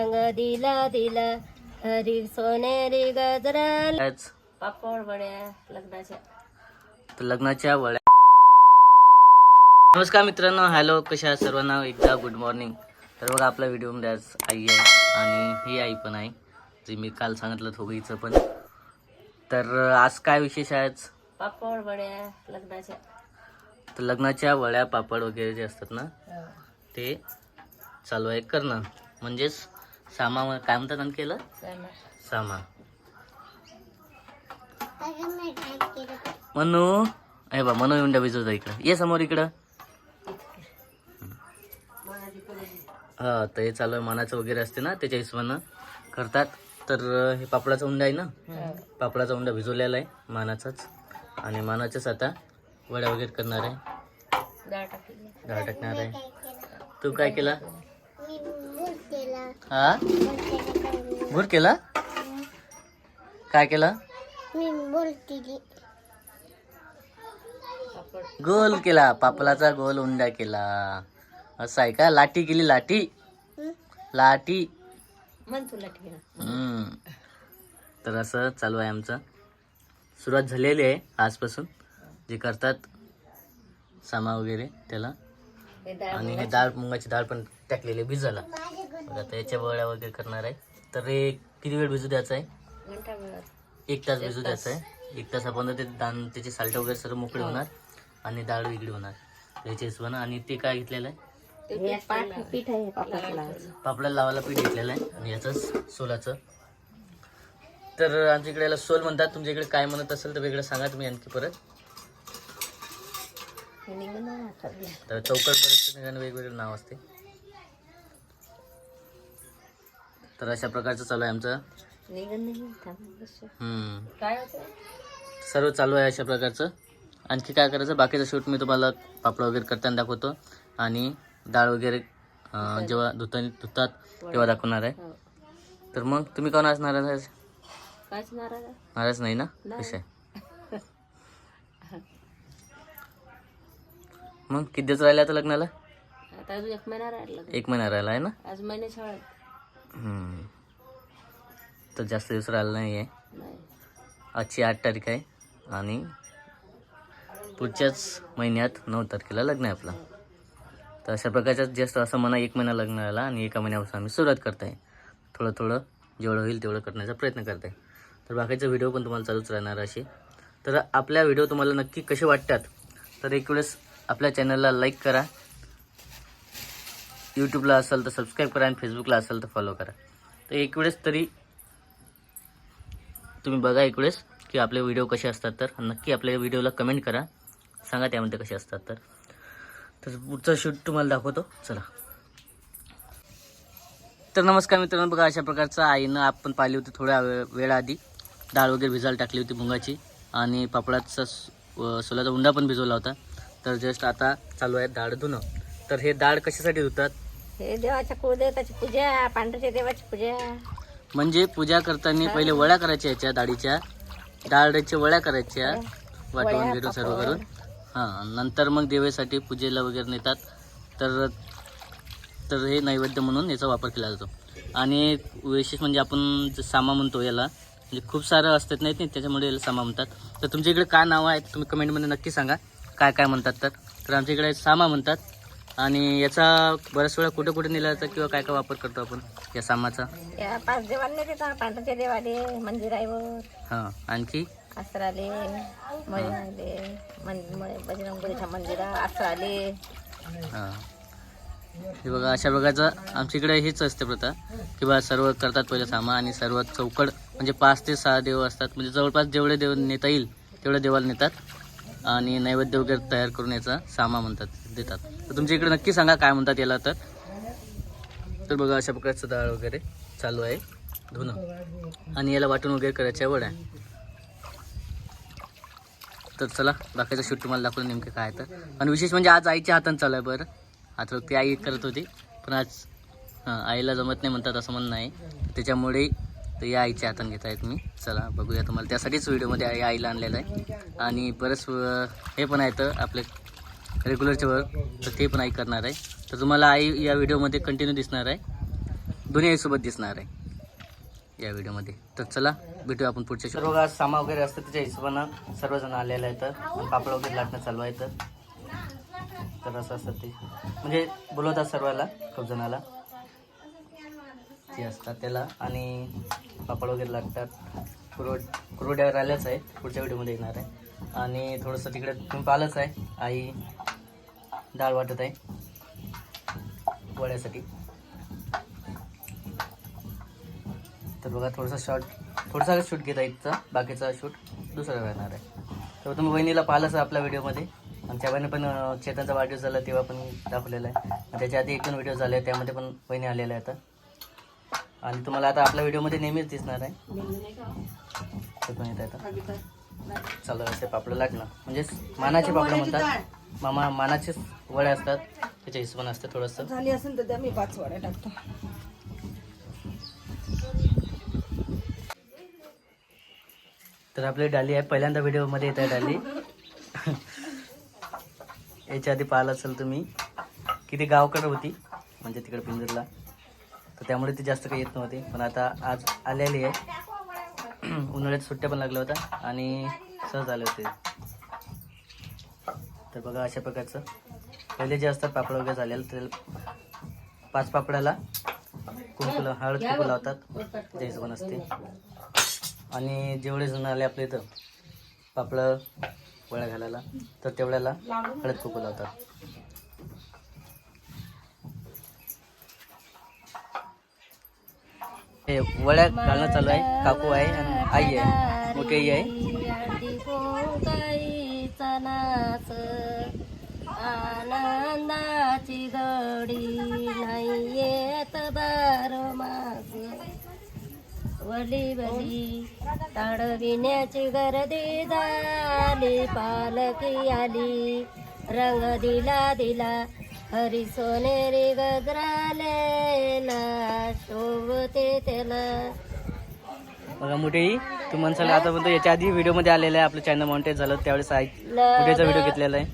रंग दिला दिला हरी सोनेरी गजरा. आज पापड वड्या लग्नाच्या. तर लग्नाच्या वळ्या नमस्कार मित्रांनो हॅलो कशा आहात सर्वांना? एकदा गुड मॉर्निंग तर बघा आपल्या व्हिडिओमध्ये आज आई आहे आणि ही आई पण आहे जे मी काल सांगितलं दोघीचं पण. तर आज काय विशेष आहे आज? पापड वड्या लग्नाच्या. तर लग्नाच्या वड्या पापड वगैरे जे असतात ना ते चालू आहे करणं. म्हणजेच सामा काय म्हणतात आणखी केलं. सामा. मनू. हे बा मनू येऊन भिजवत इकडं. ये समोर इकडं. हा तर हे चालू आहे. मानाचं वगैरे असते ना त्याच्या हिशोबानं करतात. तर अं, हे पापडाचा उंडा आहे ना? पापडाचा उंडा भिजवलेला आहे मानाचाच. आणि मानाच्याच आता वड्या वगैरे करणार आहे. डाळ टाकणार आहे. तू काय केला? हा? भूर केला? काय केला? गोल केला पापलाचा गोल उंडा केला. असं आहे का? लाटी केली लाटी लाटी मन तुला ठेवा हम्म. तर असं चालू आहे आमचं. सुरुवात झालेली आहे आजपासून. जे करतात सामा वगैरे त्याला. आणि हे डाळ मुंगाची डाळ पण टाकलेली आहे भिजायला बघा आता याच्या वड्या वगैरे करणार आहे. तर हे किती वेळ भिजू द्यायचं आहे? एक तास भिजू द्यायचं आहे. एक तासापर्यंत ते दान त्याचे साल्ट वगैरे सर्व मोकळे होणार आणि डाळ वेगळी होणार. याच्या हिशोबानं. आणि ते काय घेतलेलं आहे? हे पाठ पीठ आहे पापडाला पापडाला लावायला पीठ घेतलेलं आहे. आणि याचंच सोलाचं. तर आमच्या इकडे याला सोल म्हणतात. तुमच्या इकडे काय म्हणत असेल तर वेगळं सांगा तुम्ही आणखी परत. हे. तर चौकट बरेचसे ठिकाणी वेगवेगळे नाव असते. तर अशा प्रकारचं चालू आहे आमचं. हम्म. काय होतं? सर्व चालू आहे अशा प्रकारचं. आणखी काय करायचं? बाकीचं शूट मी तुम्हाला पापड वगैरे करताना दाखवतो. आणि डाळ वगैरे अं, जेव्हा धुता धुतात तेव्हा दाखवणार आहे. हो. तर मग तुम्ही कोण असणार आहे? नाराज आहे? नाराज नाही ना? नाही. कसे मग किती दिवस राहिले आता लग्नाला? आता अजून एक महिना राहिला. एक महिना राहिला आहे ना? आज हम्म. तर जास्त दिवस राहिला नाही आहे आजची आठ तारीख आहे आणि पुढच्याच महिन्यात नऊ तारखेला लग्न आहे आपलं. तर अशा प्रकारच्या जास्त असं म्हणा एक महिना लग्न राहिला आणि एका महिन्यापासून आम्ही सुरुवात करत आहे थोडं थोडं जेवढं होईल तेवढं करण्याचा प्रयत्न करत आहे तर बाकीचे व्हिडिओ पण तुम्हाला चालूच राहणार असे. तर आपल्या व्हिडिओ तुम्हाला नक्की कसे वाटतात तर एक वेळेस आपल्या चॅनलला लाईक करा. यूट्यूबला असेल तर सबस्क्राईब करा आणि फेसबुकला असेल तर फॉलो करा. तर एक वेळेस तरी तुम्ही बघा एक वेळेस की आपले व्हिडिओ कसे असतात तर. नक्की आपल्या व्हिडिओला कमेंट करा. सांगा त्यामध्ये कसे असतात तर. तर पुढचं शूट तुम्हाला दाखवतो. चला. तर नमस्कार मित्रांनो बघा अशा प्रकारचं आईनं आपण पाहिली होती थोड्या वेळा आधी डाळ वगैरे भिजायला टाकली होती मुंगाची. आणि पापडाचा सोल्याचा उंडा पण भिजवला होता. तर जस्ट आता चालू आहे डाळ धुणं. तर हे डाळ कशासाठी धुतात? हे देवाच्या कुलदेवताची पूजा पांढऱ्याच्या देवाची पूजा. म्हणजे पूजा करताना पहिले वड्या करायच्या याच्या डाळीच्या. डाळीच्या वड्या करायच्या वाटवून बिटून सर्व. करून. हां नंतर मग देवेसाठी पूजेला वगैरे नेतात. तर तर हे नैवेद्य म्हणून याचा वापर केला जातो. आणि विशेष म्हणजे आपण जे सामा म्हणतो याला म्हणजे खूप सारं असतात नाही त्याच्यामुळे याला सामा म्हणतात. तर तुमच्या इकडे काय नाव आहे तुम्ही कमेंटमध्ये नक्की सांगा. काय काय म्हणतात तर? तर आमच्या इकडे सामा म्हणतात. आणि याचा बऱ्याच वेळा कुठे कुठे नेला जातं किंवा काय काय वापर करतो आपण या सामाचा? या पाच देवांनी देतात पांढऱ्याच्या देवाले मंदिरावर हां आणखी? आसराले मळ्याले बजरंगबलीच्या मंदिरा आसराले. हां. हे बघा अशा प्रकारचं आमच्या इकडे हेच असते प्रथा की बा सर्व करतात पहिले सामा आणि सर्व चौकड म्हणजे पाच ते सहा देव असतात. म्हणजे जवळपास जेवढे देव नेता येईल तेवढे देवाला नेतात आणि नैवेद्य वगैरे तयार करून याचा सामा म्हणतात देतात. तर तुमच्या इकडे नक्की सांगा काय म्हणतात याला तर. तर बघा अशा प्रकारचं डाळ वगैरे चालू आहे. धुणं. आणि याला वाटून वगैरे करायची आवड आहे. तर चला बाकीचं शूट तुम्हाला दाखवलं नेमकं काय तर. आणि विशेष म्हणजे आज आईच्या हातानं चालू आहे बरं. आता ती आई करत होती. पण आज हां आईला जमत नाही म्हणतात असं म्हणणं आहे. त्याच्यामुळे तर या आईच्या हातानं घेत आहेत मी. चला बघूया तुम्हाला. त्यासाठीच व्हिडिओमध्ये आई आईला आणलेलं आहे. आणि बरंच हे पण आहेत आपले रेग्युलरचे वर्क तर ते पण आई करणार आहे. तर तुम्हाला आई या व्हिडिओमध्ये कंटिन्यू दिसणार आहे. दोन्ही आईसोबत दिसणार आहे. या व्हिडिओमध्ये तर चला भेटू आपण पुढच्या सर्व बघा सामा वगैरे असतं त्याच्या हिशोबानं सर्वजण आलेलं आहे तर पापड वगैरे लाटणं चालू आहे तर असं असतं ते. म्हणजे बोलवतात सर्वाला खूप जणाला. ते असतात त्याला. आणि पापड वगैरे लागतात कुरवड कुरवड्या राहिल्याच आहे. पुढच्या व्हिडिओमध्ये येणार आहे. आणि थोडंसं तिकडे तुम्ही पाहिलंच आहे. आई डाळ वाटत आहे. वड्यासाठी. तर बघा थोडासा शॉर्ट थोडासा शूट घेता इथचा बाकीचा शूट दुसरा राहणार आहे. तर तुम्ही वहिनीला पाहिलंच आपल्या व्हिडिओमध्ये. आमच्या बहिणी पण चेतनचा वाढदिवस झाला तेव्हा पण दाखवलेला आहे. आणि त्याच्या आधी एक दोन व्हिडिओ झाले त्यामध्ये पण वहिनी आलेल्या आहेत. आणि तुम्हाला आता आपल्या व्हिडिओमध्ये नेहमीच दिसणार आहे. ते पण येत आहे चालू असे पापड लाटणं म्हणजे मानाचे पापड म्हणतात. मामा मानाचेच वडे असतात. त्याच्या हिशोबाने असतं थोडंसं. झाली असेल तर मी पाच वड्या टाकतो. तर आपली डाली आहे. पहिल्यांदा व्हिडिओमध्ये येत आहे डाली. याच्या आधी पाहिलं असेल तुम्ही किती गावकडे होती म्हणजे तिकडे पिंजरला. तर त्यामुळे ती जास्त काही येत नव्हती. पण आता आज आलेली आहे. उन्हाळ्यात सुट्ट्या पण लागल्या होत्या आणि सहज आले होते. तर बघा अशा प्रकारचं. पहिले जे असतात पापड वगैरे झालेलं ते पाच पापडाला कुंकू हळद कुंकू लावतात. त्या हिशोबाने असते. आणि जेवढे जण आले आपल्या इथं पापडं वळ्या घालायला तर तेवढ्याला हळद कुकू लावतात. हे वड्या घालणं चालू आहे. काकू आहे आणि आई आहे. मोठी आई आहे. कुंकाईचा आनंदाची गडी नाही येत बारमास वली वली ताडविण्याची गर्दी झाली पालकी आली. रंग दिला दिला हरी सोनेरी गजरालेला शोभते त्याला. बघा मोठी तू म्हणसाल आता म्हणतो याच्या आधी व्हिडिओमध्ये आलेलं आहे आपलं चॅनल मॉनिटाईज झालं त्यावेळेस आई मोठ्याचा व्हिडिओ घेतलेला आहे.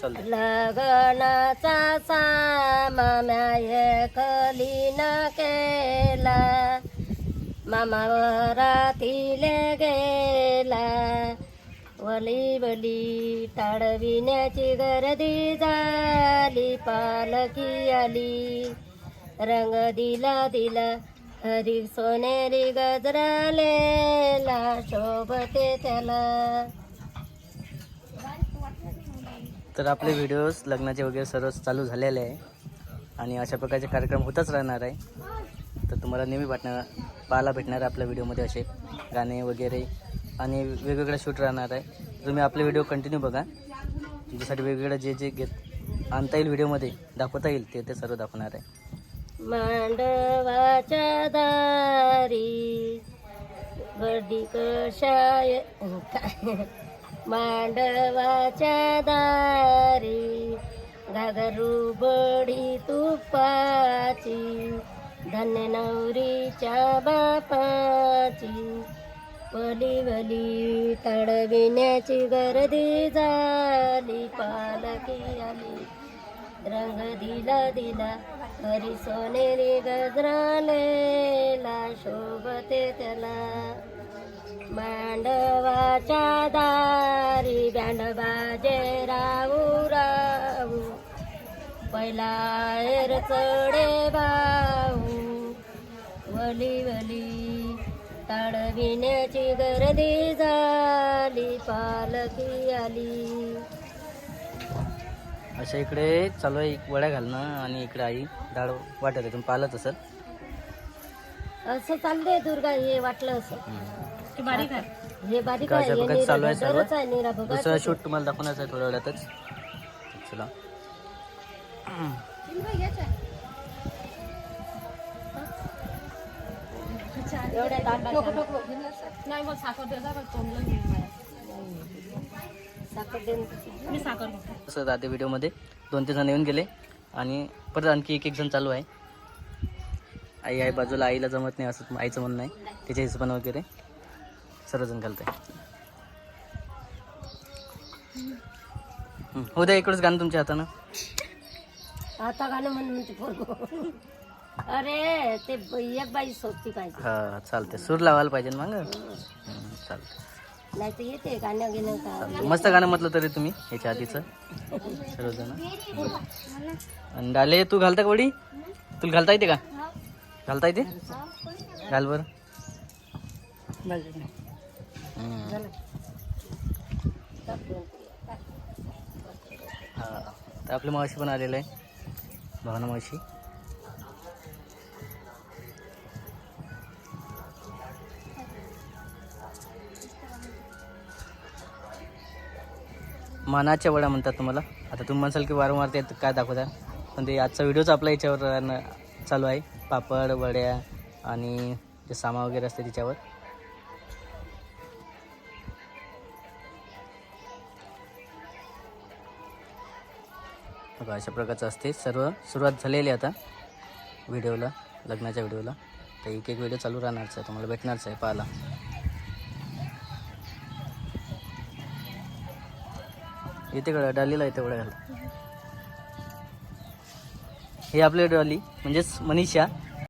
चालतं लगनाचा सामाम्या कली न केला. मामावरातीले गेला. वली वली टाळविण्याची गर्दी झाली पालखी आली. रंग दिला दिला हरी सोनेरी गजरालेला शोभते त्याला. तर आपले व्हिडिओज लग्नाचे वगैरे सर्व चालू झालेले आहे. आणि अशा प्रकारचे कार्यक्रम होतच राहणार आहे. तर तुम्हाला नेहमी भेटणार पाहायला भेटणार आहे आपल्या व्हिडिओमध्ये असे गाणे वगैरे. आणि वेगवेगळे शूट राहणार आहे. तुम्ही आपले व्हिडिओ कंटिन्यू बघा. तुमच्यासाठी वेगवेगळं जे जे घेत आणता येईल व्हिडिओमध्ये दाखवता येईल ते ते सर्व दाखवणार आहे. मांडवाच्या दारी बडी कशाय? काय मांडवाच्या दारी घागरू बडी तुपाची. धन्य नवरीच्या बापाची. वली वली तडविण्याची गर्दी झाली. पालकी आली. रंग दिला दिला हरी सोनेरी गजरालेला शोभते त्याला. मांडवाच्या दारी बँड बाजे राऊ राऊ पहिला एर चढे भाऊ वली वली ताडविण्याची गर्दी झाली पालखी आली. अशा इकडे चालू आहे वड्या घालणं आणि इकडे आई डाळ वाटत आहे तुम्ही पाहिलंच असेल. असं चाललंय दुर्गा हे वाटलं असं. हे बारीक का आहे हे चालू आहे सर्व. दुसरा शूट तुम्हाला दाखवण्याचं आहे थोड्या वेळातच. चला. एवढ्या ताटाच्या- साखर देऊन असं राहते व्हिडिओमध्ये. दोन तीन जण येऊन गेले. आणि परत आणखी एक एक जण चालू आहे. आई आहे बाजूला. आईला जमत नाही असं आईचं म्हणणं आहे. त्याच्या हिशोबानं वगैरे सर्वजण घालत आहे हो द्या इकडंच गाणं तुमच्या हातानं. आता गाणं म्हण म्हणते पोरगं. अरे ते एक बाई सोबती पाहिजे. हा चालते सूर लावायला पाहिजे मग? चालते नाही तर येते गाणं घेणं का मस्त गाणं म्हटलं तरी तुम्ही याच्या आधीचं. सर्वजण. आणि डाले तू घालता का वडी? तुला घालता येते का? घालता येते? घाल बरं. तर आपली मावशी पण आलेलं आहे. भावना मावशी. मानाच्या वड्या म्हणतात तुम्हाला. आता तुम्ही म्हणसाल की वारंवार ते काय दाखवता पण ते आजचा व्हिडिओच आपला याच्यावर चालू आहे. पापड वड्या आणि जे सामा वगैरे असते त्याच्यावर बघा अशा प्रकारचं असते. सर्व सुरुवात झालेली आहे आता व्हिडिओला लग्नाच्या व्हिडिओला तर एक एक व्हिडिओ चालू राहणारच आहे. तुम्हाला भेटणारच आहे पाहायला. येते कडं डालीला येते तेवढं घाल. हे आपले डॉली म्हणजेच मनीषा.